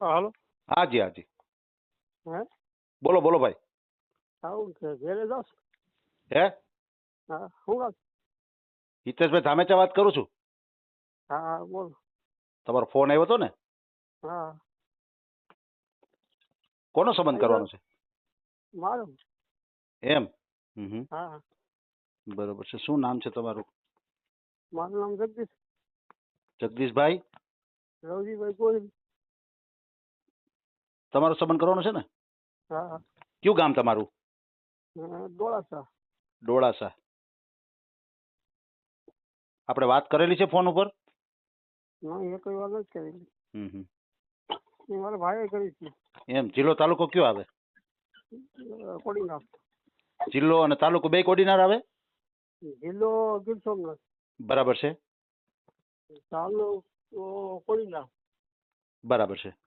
હા હાલો. હાજી હાજી. હે? બોલો બોલો ભાઈ. આવું છે ઘેરે જાવ? હે? હા શું હિતેશભાઈ ધામેચા વાત કરું છું? હા બોલો. તમારો ફોન આવ્યો હતો ને? હા. કોનો સંબંધ કરવાનો છે? મારો? એમ? હમ હમ. હા. બરોબર છે. શું નામ છે તમારું? મારું નામ જગદીશ. જગદીશભાઈ? રવજીભાઈ ગોહિલ. તમારો સંબંધ કરવાનો છે ને? હા. કયું ગામ તમારું? ડોળાસા. ડોળાસા. આપણે વાત કરેલી છે ફોન ઉપર? ના એ કઈ વાર નથી કરેલી. હમ હમ. મારા ભાઈએ કરી છે. એમ જિલ્લો તાલુકો કયો આવે? કોડીનાર. જિલ્લો અને તાલુકો બે કોડીનાર આવે? જિલ્લો ગીર સોમનાથ. બરાબર છે. તાલુકો કોડીનાર. બરાબર છે.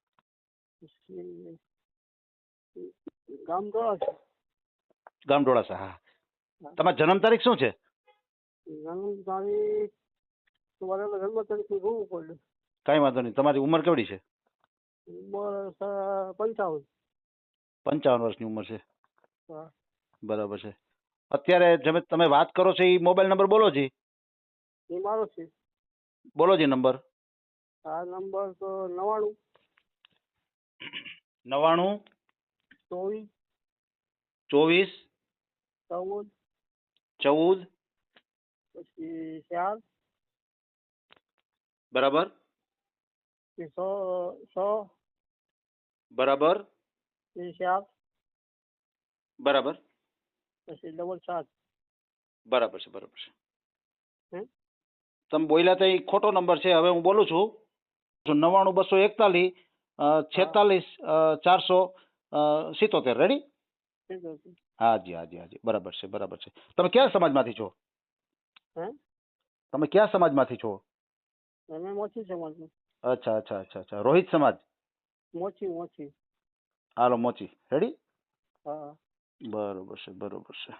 ગામ ડોળાસા ગામ હા. તમારી જન્મ તારીખ શું છે? જન્મ તારીખ તમારે જન્મ તારીખ જોવું પડે. કાંઈ વાંધો નહીં. તમારી ઉંમર કેવડી છે? ઉંમર પંચાવન. પંચાવન વર્ષની ઉંમર છે. હા. બરાબર છે. અત્યારે જેમ તમે વાત કરો છો એ મોબાઈલ નંબર બોલો જી. એ મારો છે. બોલો જી નંબર. આ નંબર તો નવાણું. નવ્વાણું ચોવીસ ચોવીસ ચૌદ ચૌદ. પછી ચાર. બરાબર. સો સો. બરાબર. ચાર. બરાબર. પછી ડબલ સાત બરાબર છે બરાબર છે. તમે બોલ્યા તો એ ખોટો નંબર છે. હવે હું બોલું છું. નવ્વાણું બસો એકતાલીસ છેતાલીસ ચારસો સિત્તોતેર. રેડી હાજી હાજી હાજી. બરાબર છે બરાબર છે. તમે કયા સમાજમાંથી છો? તમે કયા સમાજમાંથી છો? અમે મોચી સમાજમાં. અચ્છા અચ્છા અચ્છા અચ્છા. રોહિત સમાજ? મોચી મોચી. હાલો મોચી. રેડી હા. બરોબર છે બરોબર છે.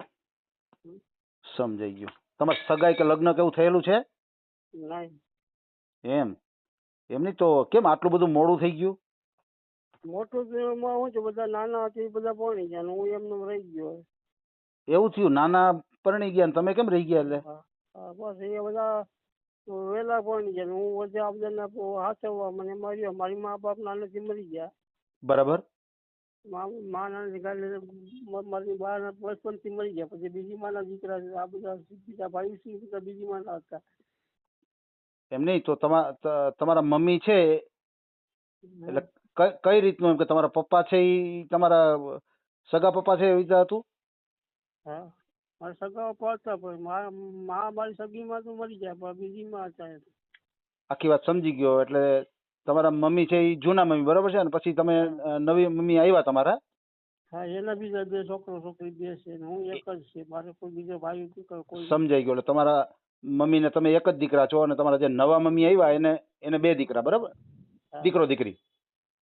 સમજાઈ ગયું. તમારે સગાઈ કે લગ્ન કેવું થયેલું છે? એમ એમ? એમની તો કેમ આટલું બધું મોડું થઈ ગયું? મોટું એમાં શું છે બધા નાના હતા એ બધા પરણી ગયા ને હું એમને રહી ગયો. એવું થયું? નાના પરણી ગયા ને તમે કેમ રહી ગયા એટલે? હા બસ એ બધા વેલા પરણી ગયા ને હું વચ્ચે આ બધાને હાચવવા મને મર્યો મારી મા બાપ નાનેથી મરી ગયા. બરાબર. મા મા નાનેથી મારી બા બચપનથી મરી ગયા. પછી બીજી માના દીકરા છે આ બધા બીજા ભાઈ છે એ બધા બીજી માના હતા. એમ નહીં તો તમા ત- તમારા મમ્મી છે એટલે કઈ કઈ રીતનું? એમ કે તમારા પપ્પા છે એ તમારા સગા પપ્પા છે એવી રીતે હતું? હા. મારા સગા પહોંચતા પણ મારા મા મારી સગીમાં તો મરી ગયા પણ બીજીમાં હતા આખી વાત સમજી ગયો એટલે તમારા મમ્મી છે એ જૂના મમ્મી બરાબર છે? ને પછી તમે નવી મમ્મી આવ્યા તમારા? હા એના બીજા બે છોકરો છોકરી બે છે હું એક જ છે મારે કોઈ બીજો ભાઈ કોઈ સમજાઈ ગયો એટલે તમારા મમ્મીને તમે એક જ દીકરા છો અને તમારા જે નવા મમ્મી આવ્યા એને એને બે દીકરા બરાબર? દીકરો દીકરી.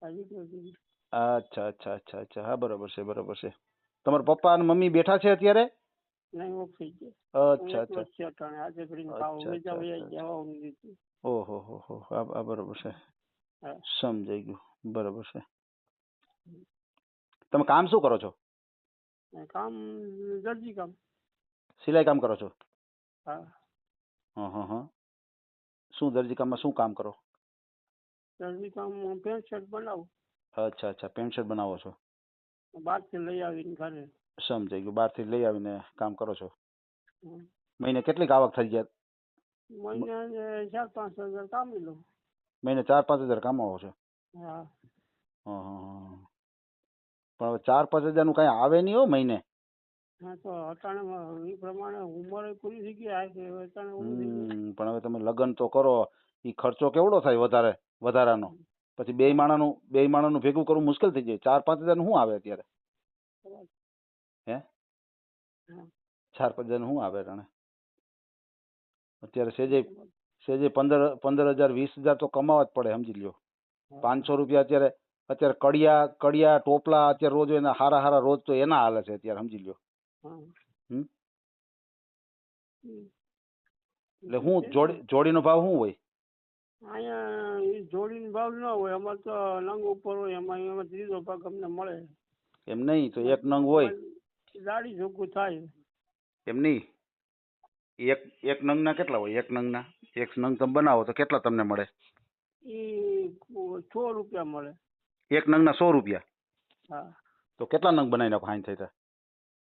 અચ્છા અચ્છા અચ્છા અચ્છા. હા બરોબર છે બરોબર છે. તમારા પપ્પા અને મમ્મી બેઠા છે અત્યારે? નહીં ઓફ થઈ ગયા. અચ્છા અચ્છા. ઓહો હો હો. આ બરોબર છે. સમજાઈ ગયું. બરોબર છે. તમે કામ શું કરો છો? કામ દરજી કામ. સિલાઈ કામ કરો છો? હા. હા હં હં. શું દરજી કામમાં શું કામ કરો? દરજી કામ પેન્ટ શર્ટ બનાવું. અચ્છા અચ્છા. પેન્ટ શર્ટ બનાવો છો? બહારથી લઈ આવીને ઘરે. સમજાઈ ગયું. બહારથી લઈ આવીને કામ કરો છો? મહિને કેટલીક આવક થઈ જાય મહિને ચાર પાંચ હજાર કામી લઉં. મહિને ચાર પાંચ હજાર કમાવો છો? હા. હં હં હં પણ હવે ચાર પાંચ હજારનું કઈ આવે નહીં હો મહિને? હા તો અટાણામાં એ પ્રમાણે ઉંમર પૂરી થઈ ગઈ. આ પણ હવે તમે લગ્ન તો કરો. એ ખર્ચો કેવડો થાય વધારે? વધારાનો. પછી બે માણાનું બે માણાનું ભેગું કરવું મુશ્કેલ થઈ જાય. ચાર પાંચ હજારનું શું આવે અત્યારે? હે? ચાર પાંચ હજારનું શું આવે જાણે અત્યારે સેજે સેજે પંદર પંદર હજાર વીસ હજાર તો કમાવા જ પડે સમજી લ્યો. પાંચસો રૂપિયા અત્યારે અત્યારે કડિયા કડિયા ટોપલા અત્યારે રોજ એના હારા હારા રોજ તો એના હાલે છે અત્યારે સમજી લ્યો. એટલે હું જોડી જોડીનો ભાવ શું હોય? જોડીનો ભાવ ન હોય અમારે તો નંગ ઉપર હોય એમાં એમાં ત્રીજો ભાગ અમને મળે. એમ નહીં તો એક નંગ હોય. દાડી ચોખ્ખું થાય. એમ નહીં. એક એક નંગના કેટલા હોય? એક નંગના? એક નંગ તમે બનાવો તો કેટલા તમને મળે? એ છ રૂપિયા મળે. એક નંગના સો રૂપિયા? હા. તો કેટલા નંગ બનાવી નાખો હાઈ થઈ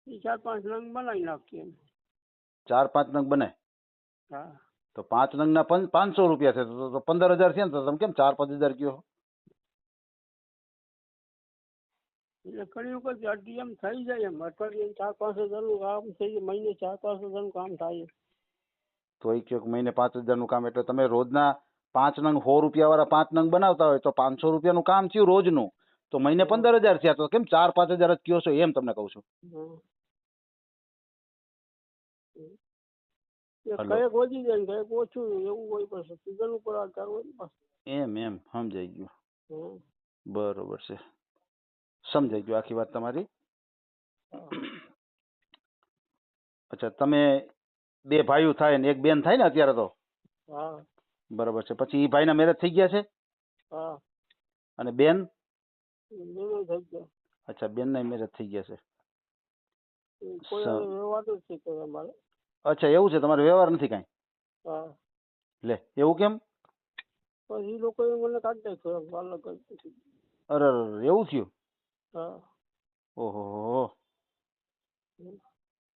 એ ચાર પાંચ નંગ બનાવી નાખીએ. ચાર પાંચ નંગ બને? હા. તો પાંચ નંગના પં પાંચસો રૂપિયા છે તો તો પંદર હજાર છે ને તો તમે કેમ ચાર પાંચ હજાર કયો એટલે વખત અઢી એમ થઈ જાય એમ અઠવાડિયે ચાર પાંચ હજારનું કામ થઈ જાય મહિને ચાર પાંચ હજારનું કામ થાય તો એ કહો મહિને પાંચ હજારનું કામ એટલે તમે રોજના પાંચ નંગ સો રૂપિયા વાળા પાંચ નંગ બનાવતા હોય તો પાંચસો રૂપિયાનું કામ થયું રોજનું તો મહિને પંદર હજાર થયા તો કેમ ચાર પાંચ હજાર જ કયો છો એમ તમને કહું છું. હલો. વધી જાય ને ઓછું એવું હોય પછી સીઝન ઉપર આધાર હોય ને પાછું. એમ એમ સમજાઈ ગયું. બરોબર છે. સમજાઈ ગયું આખી વાત તમારી? અચ્છા તમે બે ભાઈઓ થાય ને એક બેન થાય ને અત્યારે તો? બરોબર છે. પછી એ ભાઈના મેરેજ થઈ ગયા છે? અને બેન? અચ્છા થઈ ના મેરેજ થઈ ગયા છે. અચ્છા એવું છે? તમારે વ્યવહાર નથી કાંઈ? હા. લે એવું કેમ? પછી એ લોકોએ મને કાઢી નાખ્યો એમ અરે અરે, એવું થયું? હા. ઓહો.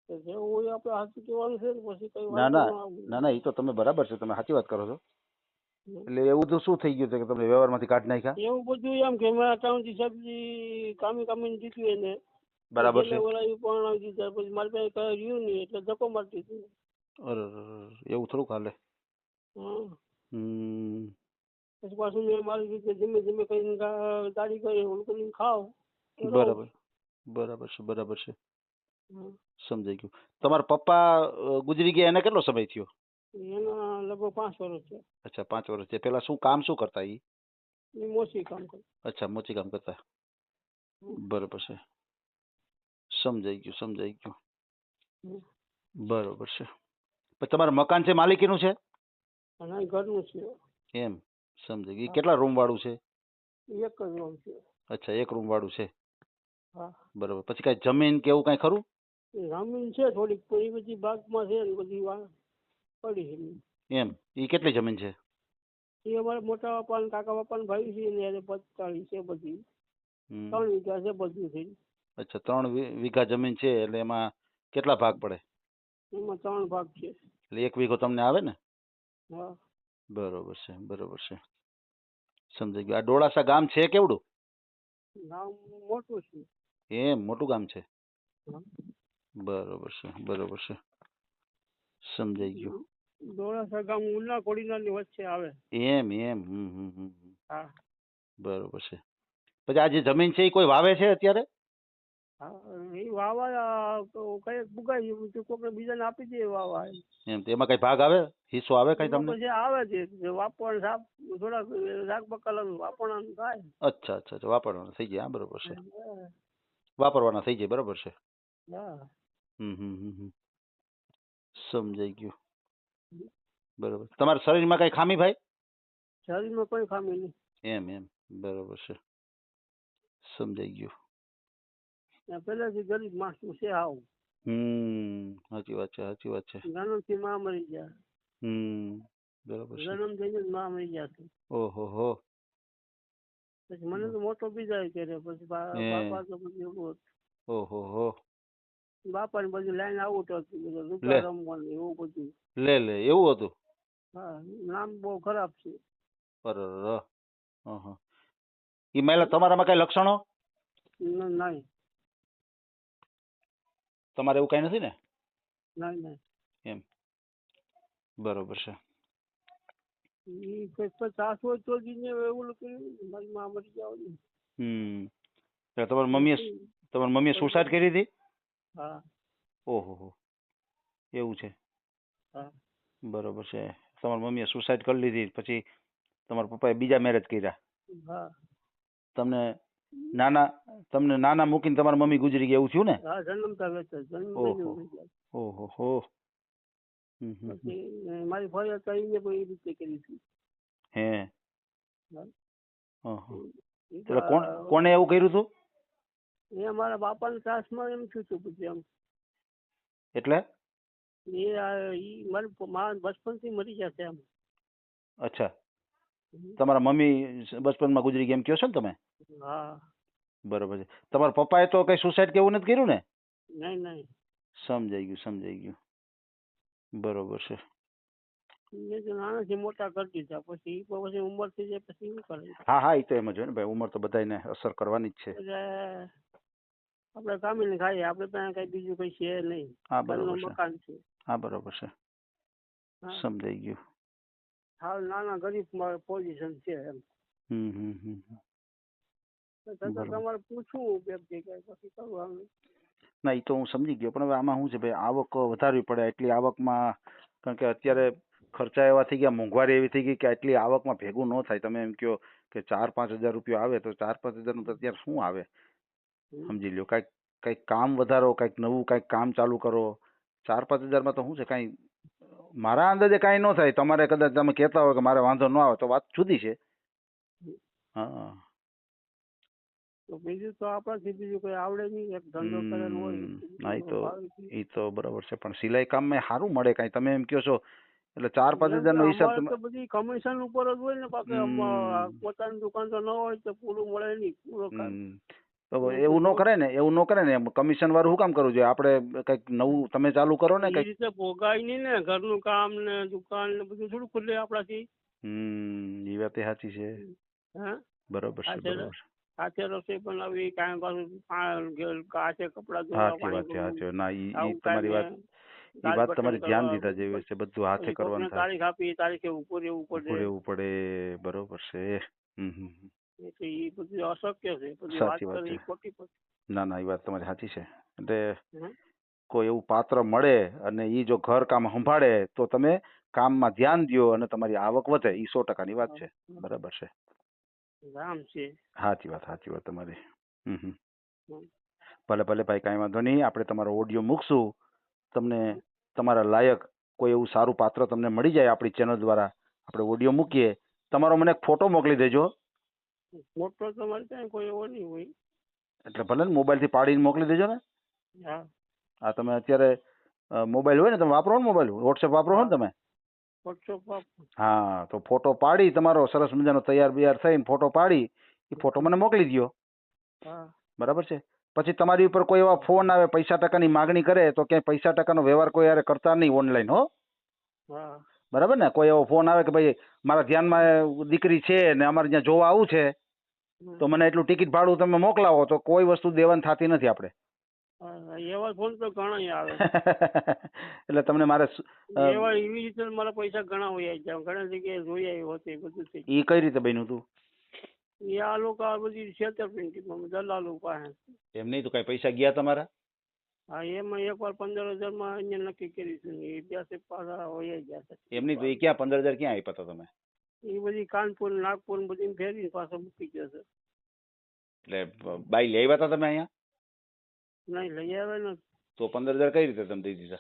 જેવું હોય આપણે હાથું કહેવાનું છે ને પછી કઈ ના ના ના ના એ તો તમે બરાબર છે તમે સાચી વાત કરો છો. એટલે એવું તો શું થઈ ગયું છે કે તમને વ્યવહારમાંથી કાઢી નાખ્યા? એવું બધું એમ કે મેં અકાઉન્ટથી સબ્જી કામી કામીને દીધું એને બરાબર છે. પણ મારી પાસે કઈ રહ્યું નહીં એટલે ધક્કો મારતી હતી. અરે અરે, અરે, એવું થોડું હાલે. હમ. પછી પાછું મેં મારી રીતે ધીમે ધીમે કરીને ગા- કરી ઓલું ખાવ બરાબર બરાબર છે બરાબર છે. સમજાઈ ગયું. તમારા પપ્પા ગુજરી ગયા એને કેટલો સમય થયો? એના લગભગ પાંચ વર્ષ છે અચ્છા પાંચ વર્ષ છે પેલા શું કામ શું કરતા ઈ? એ મોચી કામ કરતા. અચ્છા મોચી કામ કરતા. બરોબર છે. સમજાઈ ગયું સમજાઈ ગયું. બરોબર છે. તમારું મકાન છે માલિકીનું છે? ઘરનું છે. એમ સમજાઈ ગયું. કેટલા રૂમ વાળું છે? એક જ રૂમ છે. અચ્છા એક રૂમ વાળું છે બરોબર. પછી કઈ જમીન કે એવું કઈ ખરું? જમીન છે થોડીક પણ બધી બાગમાં છે ને બધી પડી છે. એમ એ કેટલી જમીન છે? એ અમારા મોટા બાપા કાકા બાપા ભાઈ છે ને એને પચાસ છે બધી. ત્રણ વીઘા છે બધું થઈ અચ્છા ત્રણ વીઘા જમીન છે એટલે એમાં કેટલા ભાગ પડે? એમાં ત્રણ ભાગ છે. એટલે એક વીઘો તમને આવે ને? હા. બરોબર છે બરોબર છે. સમજાઈ ગયો. આ ડોળાસા ગામ છે કેવડું? ગામ મોટું છે. એમ મોટું ગામ છે? બરોબર છે બરોબર છે. સમજાઈ ગયું. ડોળાસા ગામ ઉના કોડીનારની વચ્ચે આવે. એમ એમ હમ હમ હમ હમ. હા. બરોબર છે. પછી આ જે જમીન છે એ કોઈ વાવે છે અત્યારે? હા એ વાવા તો કઈ ગયું કોકને બીજાને આપી દઈએ વાવા એમ. તો એમાં કઈ ભાગ આવે? હિસ્સો આવે કઈ તમને? જે આવે છે વાપણ સાપ થોડાક શાક બકાલાનું વાપરવાનું થાય. અચ્છા અચ્છા અચ્છા વાપરવાના થઈ જાય હા, બરોબર છે. વાપરવાના થઈ જાય બરોબર છે. હા. હમ હમ હમ. સમજાઈ ગયું. બરોબર. તમારા શરીરમાં કઈ ખામી ભાઈ? શરીરમાં કોઈ ખામી નહીં. એમ એમ. બરોબર છે. સમજાઈ ગયું. પહેલેથી ગરીબ માણસનું છે આવું. હમ સાચી વાત છે સાચી વાત છે. જન્મથી માં મરી ગયા. હમ બરાબર છે. જન્મ થઈને જ માં મરી ગયા ઓહો હો. પછી મને તો મોટો બીજા કરે પછી બાપા તો બધું એવું. ઓહો હો. બાપા ને બધી લાઈન બધું લે. રૂપિયા રમવાનું એવું બધું. લે લે એવું હતું? હા નામ બહુ ખરાબ છે. અરે ઈ મહિલા તમારામાં કઈ લક્ષણો? ન- નહીં. તમારે એવું કઈ નથી ને? નહીં બરોબર છે. ઈ કંઈક પચાસ હોય તો જ એને એવું કર્યું મારી માં મરી ગયા હમ. એટલે તમારી મમ્મીએ તમારી મમ્મીએ સુસાઇડ કરી હતી? હા. ઓહો હો. એવું છે. હા. બરોબર છે. તમારી મમ્મીએ સુસાઇડ કરી લીધી પછી તમારા પપ્પાએ બીજા મેરેજ કર્યા. હા. તમને નાના તમને નાના મૂકીને તમારી મમ્મી ગુજરી ગયા એવું થયું ને? હા જન્મતા વેચ જન્મ ઓહો. હો. મારી ફરિયાદ કરીને પણ એ રીતે કરી હતી. હે. એટલે કોણ કોણે એવું કર્યું હતું? એ મારા બાપાના સાસમાં એમ થયું હતું પછી એમ. એટલે? એ ઈ મારી માં બચપનથી મરી ગયા છે એમ. અચ્છા. તમારા મમ્મી બચપનમાં ગુજરી ગયા એમ કહો છો ને તમે? હા. બરોબર છે. તમારા પપ્પાએ તો કઈ સુસાઇડ કે એવું નથી કર્યું ને? નહીં નહીં. સમજાઈ ગયું સમજાઈ ગયું. બરોબર છે. મેં તો નાનાથી મોટા કરી દીધા પછી ઈ પછી ઉંમર થઈ જાય પછી શું કરે? હા હા એ તો એમ જ હોય ને ભાઈ ઉંમર તો બધાયને અસર કરવાની જ છે. એટલે આપણે કામીને ખાઈએ આપણે પાસે કઈ બીજું કઈ છે નહીં. હા બરોબર છે. મકાન છે. હા બરોબર છે. હા. સમજાઈ ગયું. હાલ નાના ગરીબ પોઝિશન છે એમ. હમ હમ હમ હમ. છતાં તમારે પૂછવું બે જગ્યાએ પછી કરવાનું ના એ તો હું સમજી ગયો પણ હવે આમાં શું છે ભાઈ આવક વધારવી પડે એટલી આવકમાં કારણ કે અત્યારે ખર્ચા એવા થઈ ગયા મોંઘવારી એવી થઈ ગઈ કે આટલી આવકમાં ભેગું ન થાય. તમે એમ કહો કે ચાર પાંચ હજાર રૂપિયા આવે તો ચાર પાંચ હજારનું તો અત્યારે શું આવે? સમજી લ્યો કાંઈક કંઈક કામ વધારો કાંઈક નવું કાંઈક કામ ચાલુ કરો. ચાર પાંચ હજારમાં તો શું છે કાંઈ મારા અંદાજે કાંઈ ન થાય. તમારે કદાચ તમે કહેતા હોય કે મારે વાંધો ન આવે તો વાત જુદી છે. હા. તો બીજું તો આપણાથી બીજું કોઈ આવડે નહીં એક ધંધો કરેલો હોય. હા, ઈ તો- એ તો બરાબર છે પણ સિલાઈ કામમાં સારું મળે કાંઈ. તમે એમ કહો છો એટલે ચાર પાંચ હજાર નો હિસાબ તો બધી કમિશન ઉપર જ હોય ને હમ. પોતાની દુકાન તો ન હોય તો પૂરું મળે નહીં પૂરો તો એવું ન કરે ને એવું ન કરે ને કમિશન વાળું શું કામ કરવું જોઈએ? આપણે કંઈક નવું તમે ચાલુ કરો ને કઈ રીતે ભોગાય નહીં ને ઘરનું કામ ને દુકાન ને બધું થોડું ખુલે આપણાથી. હમ એ વાત સાચી છે. હા? બરોબર છે બરોબર હાથે રસોઈ બનાવવી કાંઈ પાછું કાચે કપડાં ધોવા સાચી વાત છે ના ઈ ઈ તમારી વાત ઈ વાત તમારે ધ્યાન દીધા જેવી છે બધું હાથે કરવાનું તારીખ આપી તારીખે ઉપર રહેવું પડે. ઉપર રહેવું પડે બરોબર છે. એટલે બધું અશક્ય છે બધી વાત સાચી વાત છે. ખોટી પડે ના ના એ વાત તમારી સાચી છે. એટલે કોઈ એવું પાત્ર મળે અને ઈ જો ઘર કામ સંભાળે તો તમે કામમાં ધ્યાન દ્યો અને તમારી આવક વધે ઈ સો ટકાની વાત છે. બરાબર છે. રામ છે. સાચી વાત સાચી વાત તમારી. હમ. ભલે ભલે ભાઈ કાંઈ વાંધો નહીં. આપણે તમારો ઓડિયો મૂકશું. તમને તમારા લાયક કોઈ એવું સારું પાત્ર તમને મળી જાય આપણી ચેનલ દ્વારા આપણે ઓડિયો મૂકીએ. તમારો મને એક ફોટો મોકલી દેજો. ફોટો તમારી ત્યાં કોઈ એવો નહીં હોય. એટલે ભલે ને મોબાઈલથી પાડીને મોકલી દેજો ને. હા. આ તમે અત્યારે મોબાઈલ હોય ને તમે વાપરો ને મોબાઈલ વોટ્સએપ વાપરો છો ને તમે? હા તો ફોટો પાડી તમારો સરસ મજાનો તૈયાર બિયાર થઈને ફોટો પાડી એ ફોટો મને મોકલી દો બરાબર છે? પછી તમારી ઉપર કોઈ એવા ફોન આવે પૈસા ટકાની માગણી કરે તો ક્યાંય પૈસા ટકાનો વ્યવહાર કોઈ યારે કરતા નહીં ઓનલાઈન હો. બરાબર ને? કોઈ એવો ફોન આવે કે ભાઈ મારા ધ્યાનમાં દીકરી છે ને અમારે ત્યાં જોવા આવું છે તો મને એટલું ટિકિટ ભાડું તમે મોકલાવો તો કોઈ વસ્તુ દેવાની થતી નથી આપણે. એવા ફોન તો ઘણા આવે. એટલે તમને મારે સ- અ, એવા એવી રીતે મારા પૈસા ઘણા હોય જાય ઘણા જગ્યાએ જોઈ આવ્યો હતો એ બધું થઈ ઈ કઈ રીતે બન્યું હતું ગયું. એ આ લોકો આ બધી છેતરપિંડી દલાલો પાસે. એમ નહીં તો કઈ પૈસા ગયા તમારા? હા એમાં એકવાર પંદર હજારમાં અહીંયા નક્કી કર્યું છે. ને એ પાસે પાછા હોય ગયા હતા એમ નહીં તો એ ક્યાં પંદર હજાર ક્યાં આપ્યા હતા તમે? એ બધી કાનપુર નાગપુર ને બધી ફેરવીને પાછા મૂકી ગયો છે. એટલે બ- બાઈ લઈ આવ્યા હતા તમે અહીંયા? નહીં લઈ આવે ને તો પંદર હજાર કઈ રીતે તમે દઈ દીધા?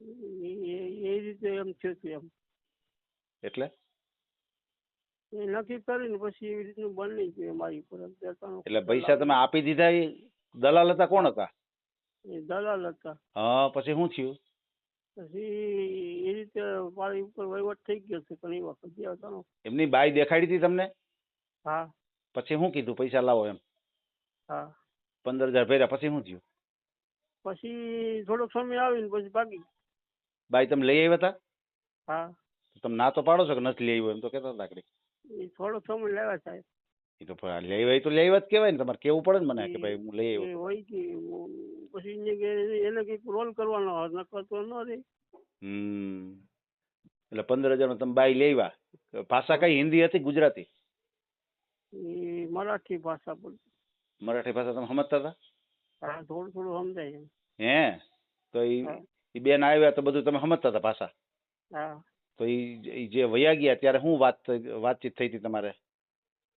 એ- એ એ રીતે એમ થયું હતું એમ. એટલે? એ નક્કી કરીને પછી એવી રીતનું બની ગયું મારી ઉપર. એટલે પૈસા તમે આપી દીધા એ દલાલ હતા કોણ હતા? એ દલાલ હતા. હા પછી શું થયું? પછી એ રીતે મારી ઉપર વહીવટ થઈ ગયો છે ઘણી વખત જે હતા એમની બાઈ દેખાડી હતી તમને? હા. પછી શું કીધું? પૈસા લાવો એમ. હા. પંદર હજાર ભર્યા પછી શું થયું? પછી થોડોક સમય આવીને પછી ભાગી. બાઈ તમે લઈ આવ્યા હતા હા. તમે ના તો પાડો છો કે નથી લઈ આવ્યો એમ તો કહેતા હતા આકડી એ થોડોક સમય લેવા સાહેબ. એ તો લઈ આવ્યા તો લઈ આવ્યા જ કહેવાય ને તમારે કેવું પડે ને મને કે ભાઈ હું લઈ આવ્યો હોય કે પછી એને કંઈક રોલ કરવાનો નકર તો ન રે. હમ. એટલે પંદર હજાર તમે બાઈ લઈ ભાષા કઈ હિન્દી હતી ગુજરાતી? મરાઠી ભાષા બોલ મરાઠી ભાષા તમે સમજતા હતા? હા થોડું થોડું સમજાય હે? તો એ બેન આવ્યા તો બધું તમે સમજતા હતા ભાષા હા. તો ઈ જે વયા ગયા ત્યારે શું વાત વાતચીત થઈ હતી તમારે?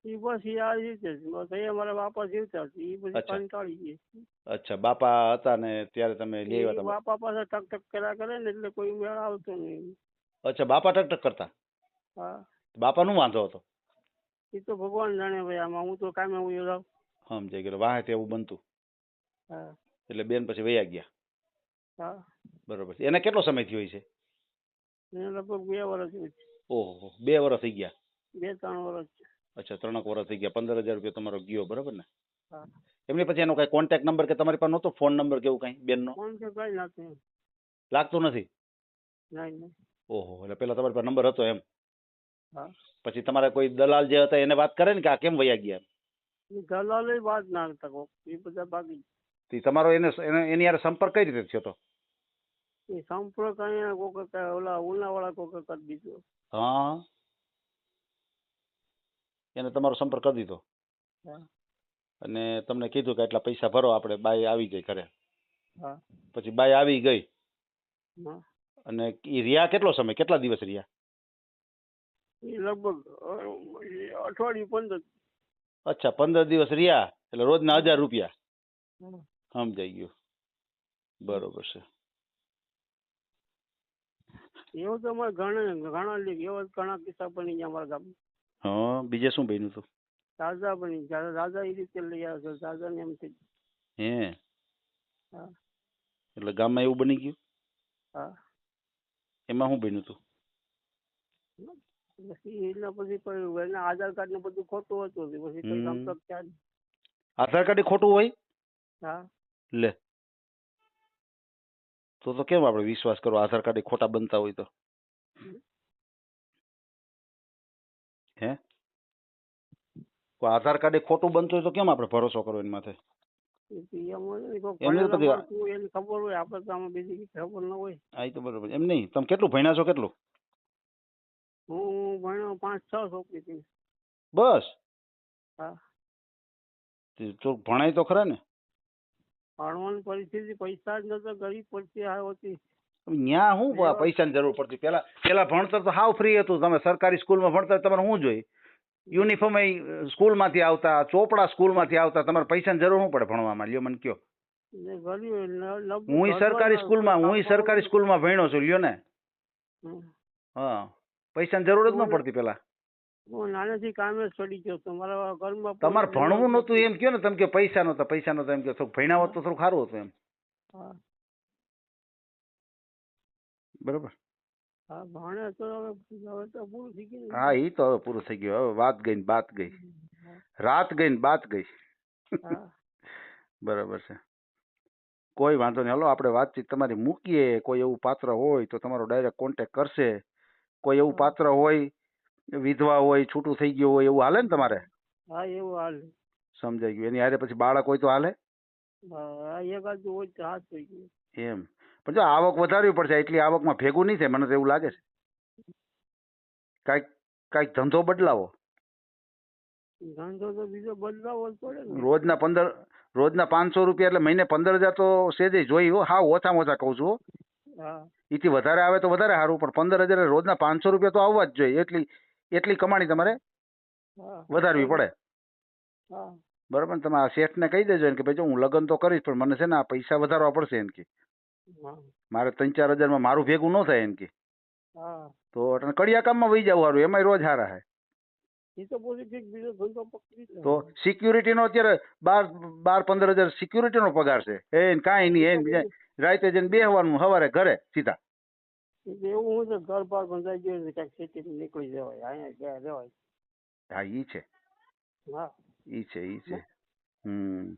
એ બસ એ આ રીતે બસ એ અમારા બાપા જીવતા હતા એ બધી કંટાળી ગઈ અચ્છા બાપા હતા ને ત્યારે તમે લેવા હતા બાપા પાસે ટક ટક કર્યા કરે ને એટલે કોઈ મેળ આવતો નહીં અચ્છા બાપા ટક ટક કરતા? હા. બાપાનું વાંધો હતો? એ તો ભગવાન જાણે ભાઈ આમાં હું તો કામે હું સમજાઈ ગયો વાહે એવું બનતું. એટલે બેન પછી વયા ગયા. હા. બરોબર છે. એને કેટલો સમય થયો છે એને લગભગ બે વર્ષ થયું છે. ઓહો બે વર્ષ થઈ ગયા? બે ત્રણ વર્ષ. અચ્છા ત્રણક વર્ષ થઈ ગયા. પંદર હજાર રૂપિયા તમારો ગયો બરોબર ને? હા. એમની પછી એનો કઈ કોન્ટેક્ટ નંબર કે તમારી પાસે નહોતો ફોન નંબર કે એવું કઈ બેનનો? ફોન છે કઈ નાખતું લાગતું નથી? ઓહો એટલે પેલા તમારી પાસે નંબર હતો એમ. પછી તમારે કોઈ દલાલ જે હતા એને વાત કરે ને કે આ કેમ વયા ગયા દલાલ દલાલે વાત ના કરતા એ બધા બાકી તે તમારો એને એને- યાર સંપર્ક કઈ રીતે થયો હતો એ સંપર્ક અહીંયા કોક ઓલા ઉનાવાળા કોક કરી દીધો હા. એને તમારો સંપર્ક કરી દીધો? અને તમને કીધું કે એટલા પૈસા ભરો આપણે બાઈ આવી જાય ઘરે. પછી બાઈ આવી ગઈ. હા. અને ઈ રિયા કેટલો સમય? કેટલા દિવસ રિયા એ લગભગ અઠવાડિયું પંદર. અચ્છા પંદર દિવસ રિયા એટલે રોજના હજાર રૂપિયા. સમજાઈ ગયું બરોબર છે. એવું તો અમારે ઘણા ઘણા એવા ઘણા કિસ્સા બની ગયા અમારા ગામ હા બીજે શું બન્યું હતું? રાજા બની રાજા એ રીતે લઈ આવ્યો રાજા ને એમ થઈ હે? હા. એટલે ગામમાં એવું બની ગયું? હા. એમાં શું બન્યું હતું? પછી એના પછી એના આધાર કાર્ડ ને બધું ખોટું હતું પછી કોઈ આધાર કાર્ડ ખોટું હોય? હા. લે. તો તો કેમ આપણે વિશ્વાસ કરો? આધાર કાર્ડ એ ખોટા બનતા હોય તો. હે? તો આધાર કાર્ડ એ ખોટું બનતું હોય તો કેમ આપણે ભરોસો કરો એની માથે? એમ નહીં. તમે કેટલું ભણ્યા છો કેટલું? હું ભણ્યો પાંચ છ છોકરી બસ. હા. તો ભણાય તો ખરા ને. ભણવાની પરિસ્થિતિ પૈસા જ નતો ગરીબ પડતી આ હતી. ન્યા શું પૈસા પૈસાની જરૂર પડતી? પેલા પેલા ભણતર તો હાવ ફ્રી હતું. તમે સરકારી સ્કૂલમાં ભણતર તમારે શું જોઈએ? યુનિફોર્મ સ્કૂલમાંથી આવતા ચોપડા સ્કૂલમાંથી આવતા તમારે પૈસાની જરૂર શું પડે ભણવામાં? લ્યો મને કયો. ને ન- હું સરકારી સ્કૂલ સ્કૂલમાં હું સરકારી સરકારી સ્કૂલમાં ભણ્યો છું લ્યો ને. હા. પૈસાની જરૂર જ ન પડતી પેલા. હું નાનેથી કામે ચડી ગયો ઘરમાં તમારે ભણવું નહોતું એમ કયો ને? તમે કે પૈસા નહોતા પૈસા નહોતા એમ કે થોડું ભણ્યા હોત તો થોડું સારું હતું એમ. બરોબર. હા એ તો હવે પૂરું થઈ ગયું હવે પૂરું થઈ ગયું. હવે વાત ગઈ ને બાત ગઈ. રાત ગઈ ને બાત ગઈ. હા. બરાબર છે. કોઈ વાંધો નહીં. હલો આપણે વાતચીત તમારી મૂકીએ. કોઈ એવું પાત્ર હોય તો તમારો ડાયરેક્ટ કોન્ટેક કરશે. કોઈ એવું પાત્ર હોય વિધવા હોય છૂટું થઈ ગયું હોય એવું હાલે ને તમારે? હા એવું હાલે. સમજાઈ ગયું. એની હારે પછી બાળક હોય તો હાલે? હા એકાદ હોય તો હાથ થઈ ગયું. એમ. પણ જો આવક વધારવી પડશે એટલી આવકમાં ભેગું નહીં થાય મને તો એવું લાગે છે. કાંઈક કાંઈક ધંધો બદલાવો. ધંધો તો બીજો બદલાવો જ પડે ને. રોજના પંદર રોજના પાંચસો રૂપિયા એટલે મહિને પંદર હજાર તો સેજે જોઈ હો હા ઓછામાં ઓછા કહું છું. હા. એથી વધારે આવે તો વધારે સારું પણ પંદર હજાર રોજના પાંચસો રૂપિયા તો આવવા જ જોઈએ. એટલી એટલી કમાણી તમારે વધારવી પડે. બરોબર તમે આ શેઠને કહી દેજો એને કે ભાઈ જો હું લગ્ન તો કરીશ પણ મને છે ને આ પૈસા વધારવા પડશે એમ કે. મારે ત્રણ ચાર હજારમાં મારું ભેગું ન થાય એમ કે. તો એટલે કડિયા કામમાં વહી જવું સારું એમાંય રોજ હારા હે. તો સિક્યુરિટી સિક્યુરિટીનો અત્યારે બાર બાર પંદર હજાર સિક્યુરિટી નો પગાર છે. એ કાંઈ નહીં એ રાતે જઈને બેહવાનું સવારે ઘરે સીધા. એવું હું છે ઘર બાર બંધાઈ ગયું છે ક્યાંક સિટી નીકળી જવાય અહીંયા ગયા રહેવાય હા ઈ છે. હા. ઈ છે ઈ છે. હમ.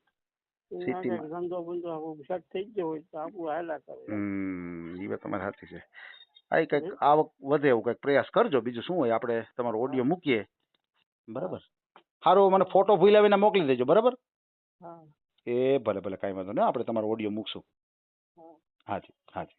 City ધંધો બંધો સેટ થઈ ગયો હોય તો આપણું હાલા કરે. હમ ઈ વાત તમારી સાચી છે. આ કંઈક આવક વધે એવું કંઈક પ્રયાસ કરજો. બીજું શું હોય આપણે તમારો ઓડિયો મૂકીએ. બરાબર? સારું મને ફોટો ભૂલાવીને મોકલી દેજો બરાબર? હા. એ ભલે ભલે કાંઈ વાંધો નહીં. આપણે તમારો ઓડિયો મૂકશું. હા. હાજી હાજી.